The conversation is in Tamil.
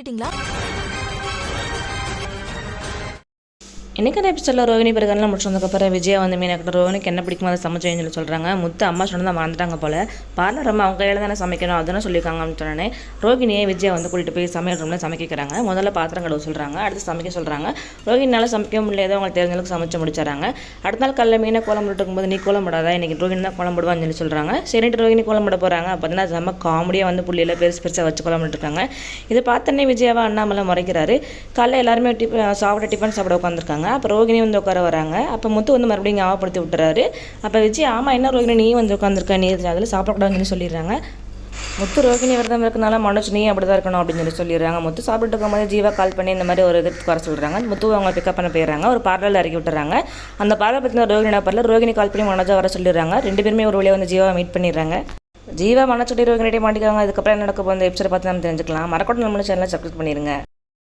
சொல்லிட்டீங்களா கேட்டிங்களா இன்னைக்கு எபிசோடில் ரோகிணி பிறகு முடிச்சதுக்கப்புறம் விஜயா வந்து மீனாக்கிட்ட ரோஹினிக்கு என்ன பிடிக்குமோ அதை சமைச்சேன்னு சொல்லி சொல்கிறாங்க முத்து அம்மா சொன்னதான் மறந்துட்டாங்க போல. பார்லர் அம்மா அவங்க கையில் தானே சமைக்கணும் அதுன்னு சொல்லியிருக்காங்க அப்படின்னு சொன்னோன்னே ரோகிணியை விஜயா வந்து கூட்டிகிட்டு போய் சமையல் ரூமில் சமைக்கிறாங்க முதல்ல பாத்திரம் கழுவு சொல்கிறாங்க அடுத்து சமைக்க சொல்கிறாங்க ரோகிணினால சமைக்க முடியாதோ அவங்களுக்கு தெரிஞ்ச அளவுக்கு சமைச்சு முடிச்சாங்க அடுத்த நாள் காலையில் மீனை கோலம் இருக்கும்போது நீ கோலம் போடாதா? இன்றைக்கி ரோகிணி தான் கோலம் போடுவான்னு சொல்லி சொல்கிறாங்க சரிட்டு ரோஹினி கோலம் போட போகிறாங்க பார்த்தீங்கன்னா செம்ம காமெடியாக வந்து புள்ளியில் பெருசு பெருசாக வச்சு கோலம் இருக்காங்க இதை பார்த்தோன்னே விஜயாவை அண்ணாமலை முறைக்கிறாரு. காலைல எல்லாருமே டிஃபன் சாப்பிட டிஃபன் சாப்பிட உட்காந்துருக்காங்க அப்போ ரோகிணி வந்து உட்கார வராங்க. அப்போ முத்து வந்து மறுபடியும் ஞாபகப்படுத்தி விட்டுறாரு. அப்போ வச்சு ஆமாம் என்ன ரோகிணி நீ வந்து உட்காந்துருக்க நீ அதில் சாப்பிடக்கூடாதுன்னு சொல்லிடுறாங்க. முத்து ரோகிணி விரதம் இருக்கனால மனோஜ் நீ அப்படி தான் இருக்கணும் அப்படின்னு சொல்லி சொல்லிடுறாங்க. முத்து சாப்பிட்டு இருக்கும்போது ஜீவா கால் பண்ணி இந்த மாதிரி ஒரு இதுக்கு வர சொல்கிறாங்க முத்து அவங்க பிக்கப் பண்ண போயிடுறாங்க. ஒரு பார்லரில் இறக்கி விட்டுறாங்க. அந்த பார்லர் பற்றின ரோகிணி பார்லர் ரோகிணி கால் பண்ணி மனோஜா வர சொல்லிடுறாங்க. ரெண்டு பேருமே ஒரு வழியாக வந்து ஜீவா மீட் பண்ணிடுறாங்க. ஜீவா மனச்சுட்டி ரோகிணிட்டே மாட்டிக்காங்க அதுக்கப்புறம் என்ன நடக்க போகிற எபிசோட் பார்த்து நம்ம தெரிஞ்சுக்கலாம். மறக்கட்டும் நம்மளோட சேனலை சப்ஸ்கிரைப் பண்ணிடுங்க